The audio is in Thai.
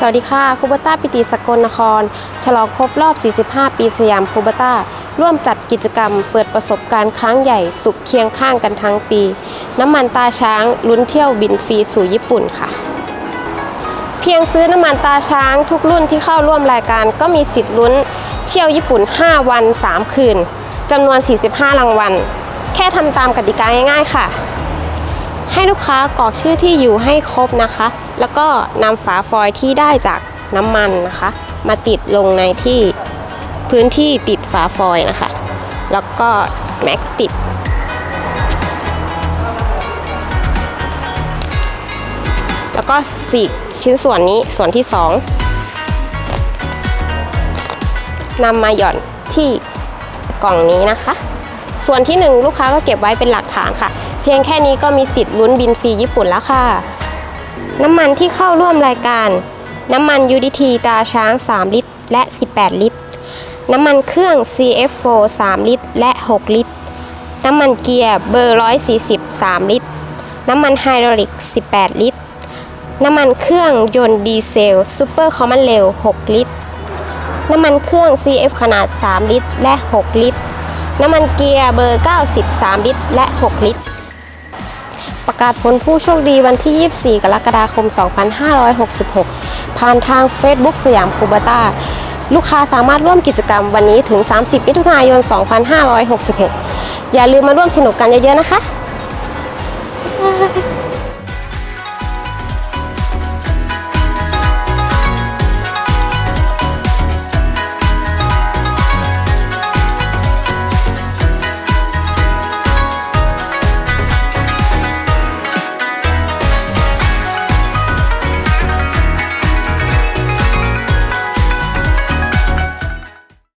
สวัสดีค่ะคูบต้าปิติสกลนคร ฉลองครบรอบ 45 ปีสยามคูบต้า ร่วมจัดกิจกรรม เปิดประสบการณ์ครั้งใหญ่สุขเคียงข้างกันทั้งปี น้ำมันตาช้างลุ้นเที่ยวบินฟรีสู่ญี่ปุ่นค่ะ เพียงซื้อน้ำมันตาช้างทุกรุ่นที่เข้าร่วมรายการ ก็มีสิทธิ์ลุ้นเที่ยวญี่ปุ่น 5 วัน 3 คืนจำนวน 45 รางวัล แค่ทำตามกติกาง่ายๆค่ะ ลูกค้ากรอกชื่อที่อยู่ให้ครบนะคะ แล้วก็นำฝาฟอยล์ที่ได้จากน้ำมันนะคะ มาติดลงในที่พื้นที่ติดฝาฟอยล์นะคะ แล้วก็แม็กติด แล้วก็สีกชิ้นส่วนนี้ส่วนที่2นำมาหย่อนที่กล่องนี้นะคะ ส่วนที่ 1 ลูกค้าก็เก็บไว้เป็นหลักฐานค่ะ เพียงแค่นี้ก็มีสิทธิ์ลุ้นบินฟรีญี่ปุ่นแล้วค่ะ น้ำมันที่เข้าร่วมรายการ น้ำมัน UDT ตาช้าง 3 ลิตร และ 18 ลิตร น้ำมันเครื่อง CF4 3 ลิตร และ 6 ลิตร น้ำมันเกียร์เบอร์ 140 3 ลิตร น้ำมันไฮดรอลิก 18 ลิตร น้ำมันเครื่องยนต์ดีเซลซูเปอร์คอมมอนเรล6ลิตร น้ำมันเครื่อง CF ขนาด 3 ลิตร และ 6 ลิตร น้ำมันเกียร์เบอร์90 3ลิตร และ 6 ลิตร ประกาศผลผู้โชคดีวันที่ 24 กรกฎาคม 2566 ผ่านทาง Facebook สยามคูเบต้าลูกค้าสามารถร่วมกิจกรรมวันนี้ถึง 30 มิถุนายน 2566 อย่าลืมมาร่วมสนุกกันเยอะๆนะคะ